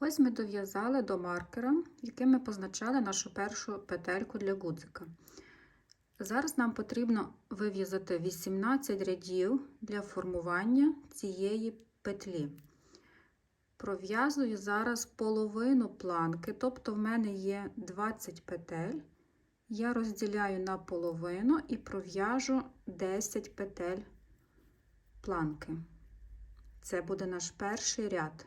Ось ми дов'язали до маркера, яким ми позначали нашу першу петельку для гудзика. Зараз нам потрібно вив'язати 18 рядів для формування цієї петлі. Пров'язую зараз половину планки, тобто в мене є 20 петель. Я розділяю на половину і пров'яжу 10 петель планки. Це буде наш перший ряд.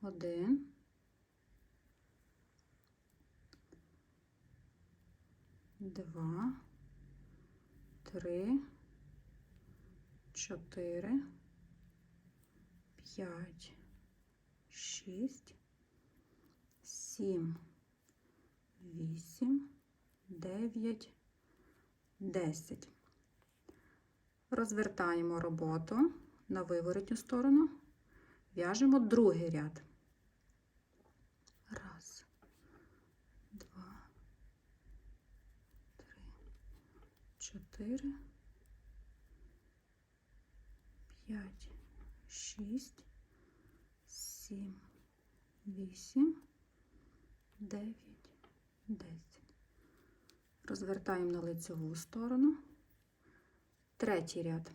Один. Два, три, чотири, п'ять, шість, сім, вісім, дев'ять, десять. Розвертаємо роботу на виворотню сторону, в'яжемо другий ряд. Раз, два, три, чотири, п'ять, шість, сім, вісім, дев'ять, десять. Розвертаємо на лицеву сторону. Третій ряд.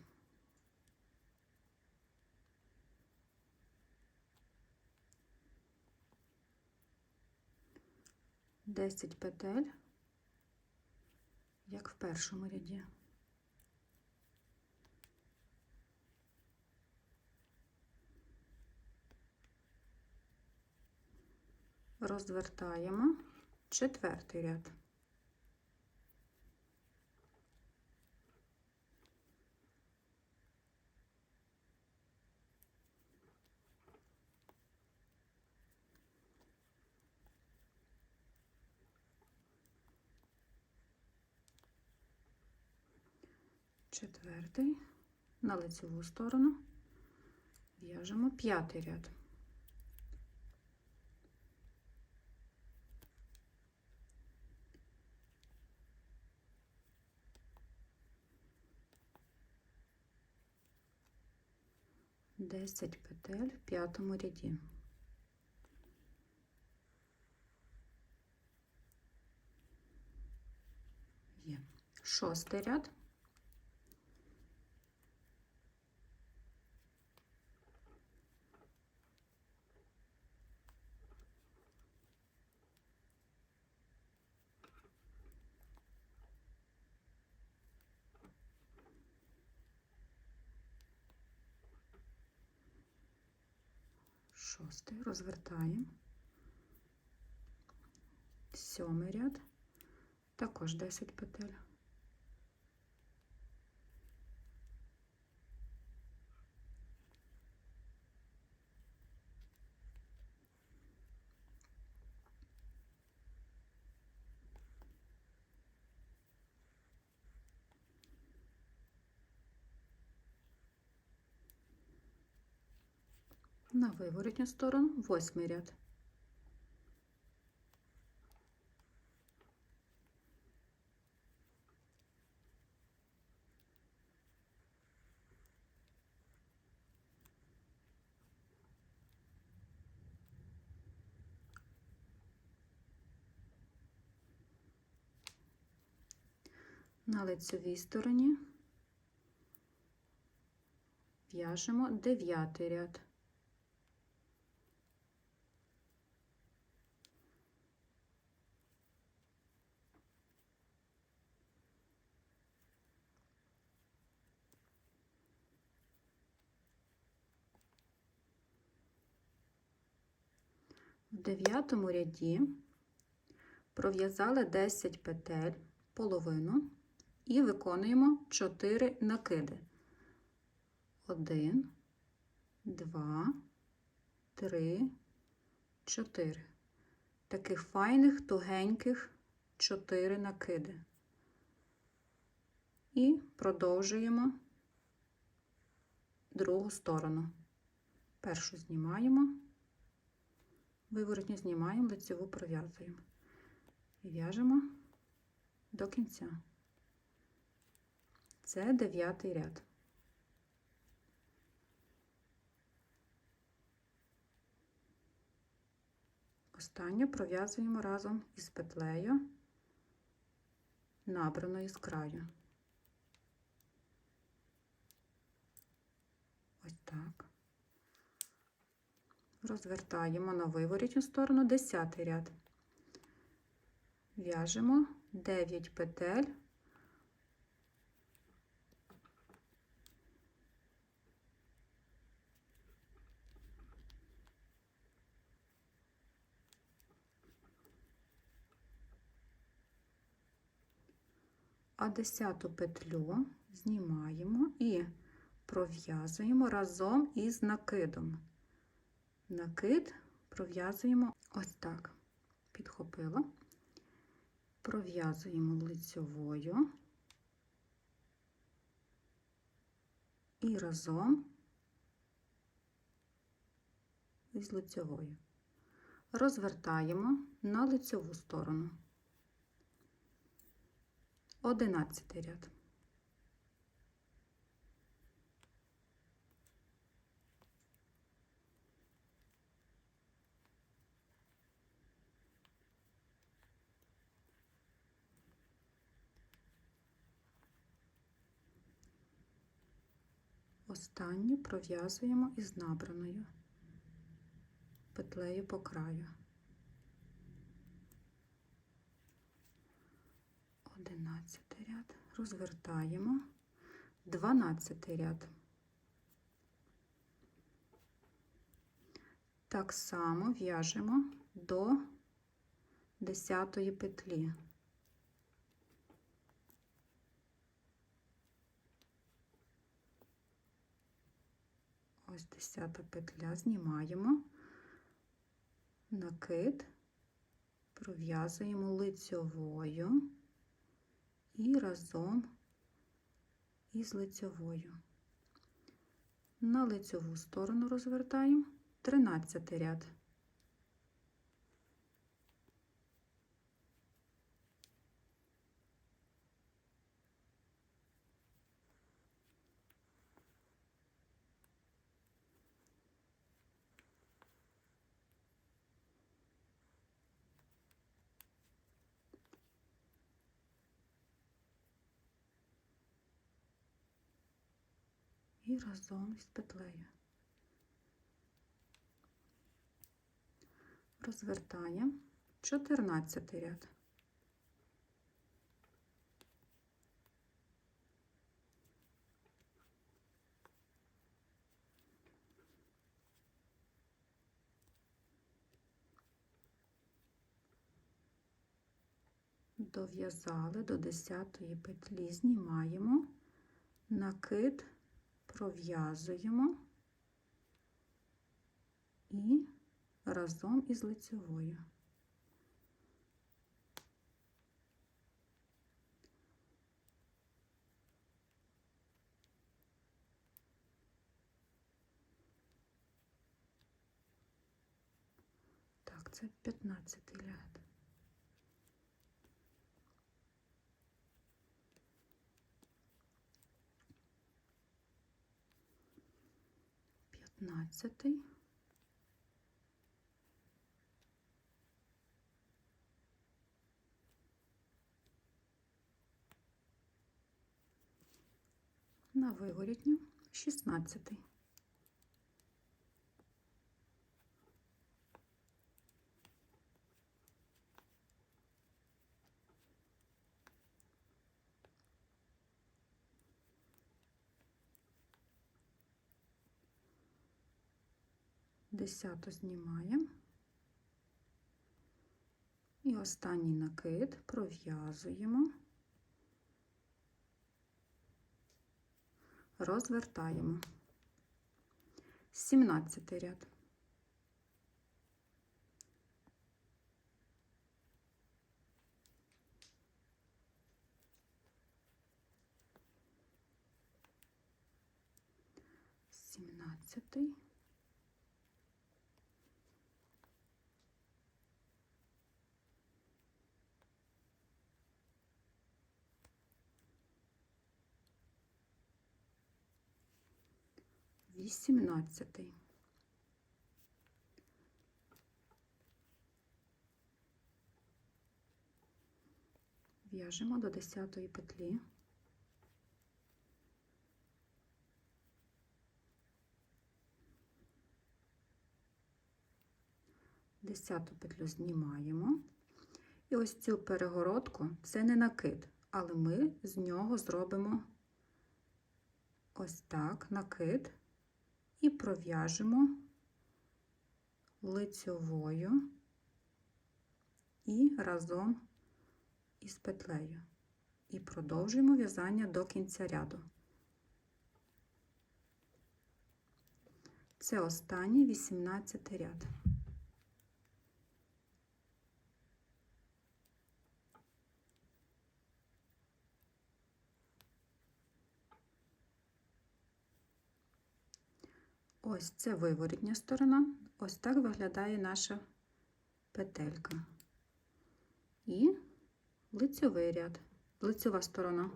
Десять петель, як в першому ряді. Розвертаємо четвертий ряд. Четвертий, на лицеву сторону в'яжемо п'ятий ряд. Десять петель в п'ятому ряді. Шостий ряд. Шостий, розвертаємо, сьомий ряд, також 10 петель. На виворотню сторону восьмий ряд. На лицевій стороні в'яжемо дев'ятий ряд. В дев'ятому ряді пров'язали 10 петель, половину і виконуємо 4 накиди. 1, 2, 3, 4. Таких файних, тугеньких 4 накиди. І продовжуємо другу сторону. Першу знімаємо виворотню знімаємо, лицеву пров'язуємо і в'яжемо до кінця. Це дев'ятий ряд. Останню пров'язуємо разом із петлею, набраною з краю. Ось так. Розвертаємо на виворітню сторону 10 ряд. В'яжемо 9 петель. А десяту петлю знімаємо і пров'язуємо разом із накидом. Накид пров'язуємо ось так. Підхопила, пров'язуємо лицьовою і разом із лицьовою. Розвертаємо на лицьову сторону. Одинадцятий ряд. Останню пров'язуємо із набраною петлею по краю. Одинадцятий ряд, розвертаємо, дванадцятий ряд. Так само в'яжемо до десятої петлі. Ось десята петля, знімаємо, накид, пров'язуємо лицьовою і разом із лицьовою. На лицьову сторону розвертаємо 13 ряд. І разом із петлею. Розвертаємо 14 ряд. Дов'язали до 10 петлі, знімаємо накид пров'язуємо і разом із лицевою. Так, це 15 ряд. П'ятнадцятий. На виворітню шістнадцятий. Десяту знімаємо. І останній накид пров'язуємо, розвертаємо. 17 ряд. Сімнадцятий. 18. В'яжемо до 10 петлі. Десяту петлю знімаємо. І ось цю перегородку це не накид, але ми з нього зробимо ось так накид і пров'яжемо лицьовою і разом із петлею. І продовжуємо в'язання до кінця ряду. Це останній 18 ряд. Ось це виворітня сторона. Ось так виглядає наша петелька. І лицьовий ряд, лицьова сторона.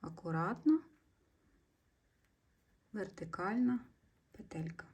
Акуратно, вертикальна петелька.